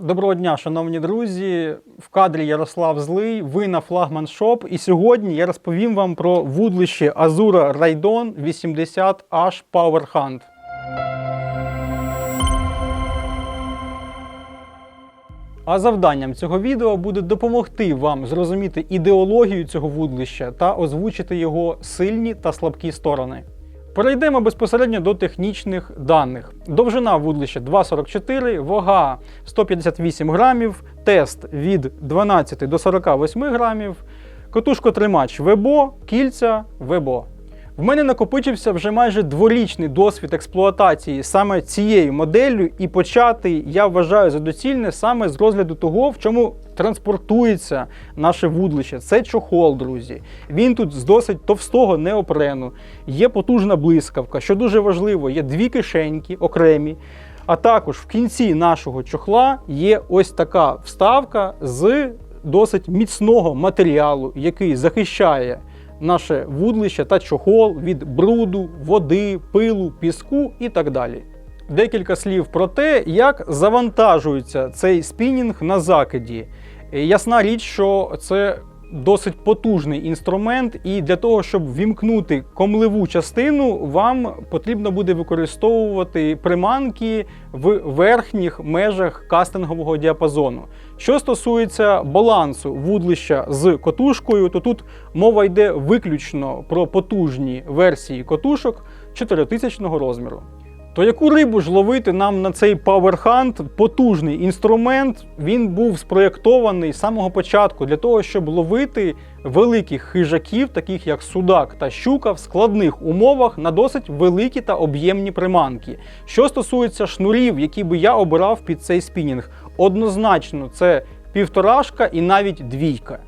Доброго дня, шановні друзі. В кадрі Ярослав Злий. Ви на Флагман Шоп. І сьогодні я розповім вам про вудлище Azura Raidon 80H Power Hunt. А завданням цього відео буде допомогти вам зрозуміти ідеологію цього вудлища та озвучити його сильні та слабкі сторони. Перейдемо безпосередньо до технічних даних. Довжина вудлища 2,44, вага 158 грамів, тест від 12 до 48 грамів, котушкотримач Вебо, кільця Вебо. В мене накопичився вже майже дворічний досвід експлуатації саме цією моделлю, і почати я вважаю за доцільне саме з розгляду того, в чому транспортується наше вудлище. Це чохол, друзі. Він тут з досить товстого неопрену. Є потужна блискавка, що дуже важливо, є дві кишеньки окремі. А також в кінці нашого чохла є ось така вставка з досить міцного матеріалу, який захищає наше вудлище та чохол від бруду, води, пилу, піску і так далі. Декілька слів про те, як завантажується цей спінінг на закиді. Е, Ясна річ, що це досить потужний інструмент, і для того, щоб вімкнути комливу частину, вам потрібно буде використовувати приманки в верхніх межах кастингового діапазону. Що стосується балансу вудлища з котушкою, то тут мова йде виключно про потужні версії котушок 4000 розміру. То яку рибу ж ловити нам на цей Power? Потужний інструмент. Він був спроєктований з самого початку для того, щоб ловити великих хижаків, таких як судак та щука, в складних умовах на досить великі та об'ємні приманки. Що стосується шнурів, які би я обирав під цей спінінг, однозначно це півторашка і навіть двійка.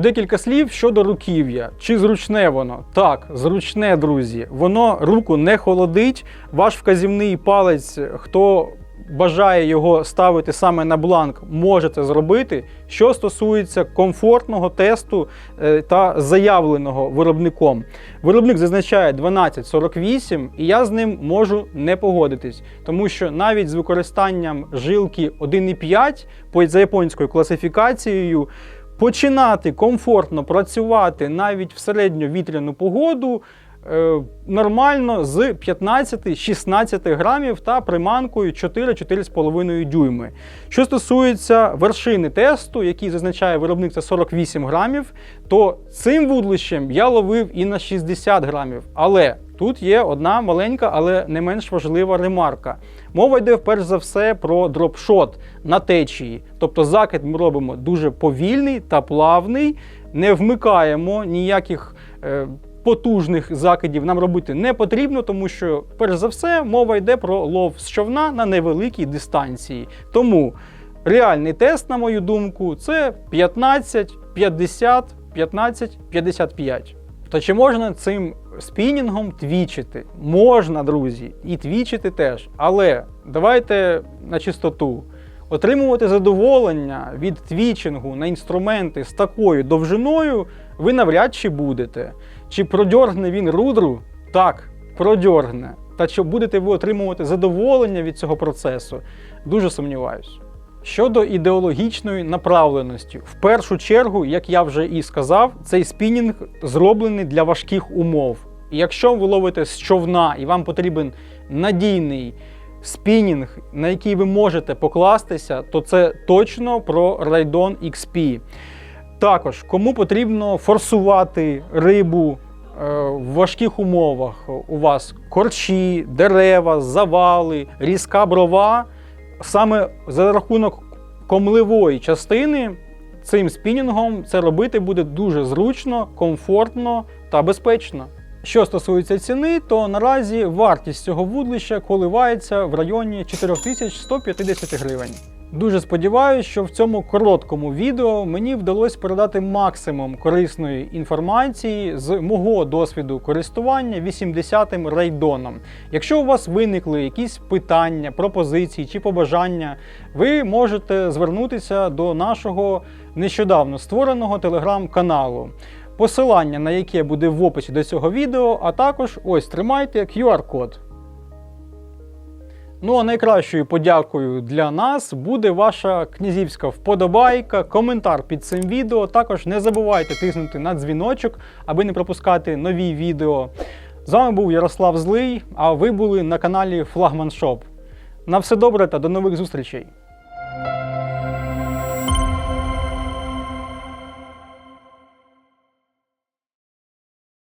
Декілька слів щодо руків'я. Чи зручне воно? Так, зручне, друзі. Воно руку не холодить. Ваш вказівний палець, хто бажає його ставити саме на бланк, може це зробити. Що стосується комфортного тесту е, та заявленого виробником. Виробник зазначає 1248, і я з ним можу не погодитись, тому що навіть з використанням жилки 1,5 за японською класифікацією. Починати комфортно працювати навіть в середньовітряну погоду е, нормально з 15-16 грамів та приманкою 4-4,5 дюйми. Що стосується вершини тесту, який зазначає виробник це 48 грамів, то цим вудлищем я ловив і на 60 грамів. Але тут є одна маленька, але не менш важлива ремарка. Мова йде перш за все про дропшот на течії. Тобто закид ми робимо дуже повільний та плавний, не вмикаємо ніяких. Е, Потужних закидів нам робити не потрібно, тому що, перш за все, мова йде про лов з човна на невеликій дистанції. Тому реальний тест, на мою думку, це 15, 50, 15, 55. То чи можна цим спінінгом твічити? Можна, друзі, і твічити теж. Але давайте на чистоту. Отримувати задоволення від твічингу на інструменти з такою довжиною ви навряд чи будете. Чи продьоргне він рудру? Так, продьоргне. Та чи будете ви отримувати задоволення від цього процесу? Дуже сумніваюся. Щодо ідеологічної направленості, в першу чергу, як я вже і сказав, цей спінінг зроблений для важких умов. І якщо ви ловите з човна і вам потрібен надійний спінінг, на який ви можете покластися, то це точно про Raidon XP. Також, кому потрібно форсувати рибу е, в важких умовах, у вас корчі, дерева, завали, різка брова, саме за рахунок комливої частини цим спінінгом це робити буде дуже зручно, комфортно та безпечно. Що стосується ціни, то наразі вартість цього вудлища коливається в районі 4150 гривень. Дуже сподіваюся, що в цьому короткому відео мені вдалося передати максимум корисної інформації з мого досвіду користування 80-м рейдоном. Якщо у вас виникли якісь питання, пропозиції чи побажання, ви можете звернутися до нашого нещодавно створеного телеграм-каналу. Посилання на яке буде в описі до цього відео, а також ось тримайте QR-код. Ну а найкращою подякою для нас буде ваша князівська вподобайка, коментар під цим відео. Також не забувайте тиснути на дзвіночок, аби не пропускати нові відео. З вами був Ярослав Злий, а ви були на каналі Флагман Шоп. На все добре та до нових зустрічей!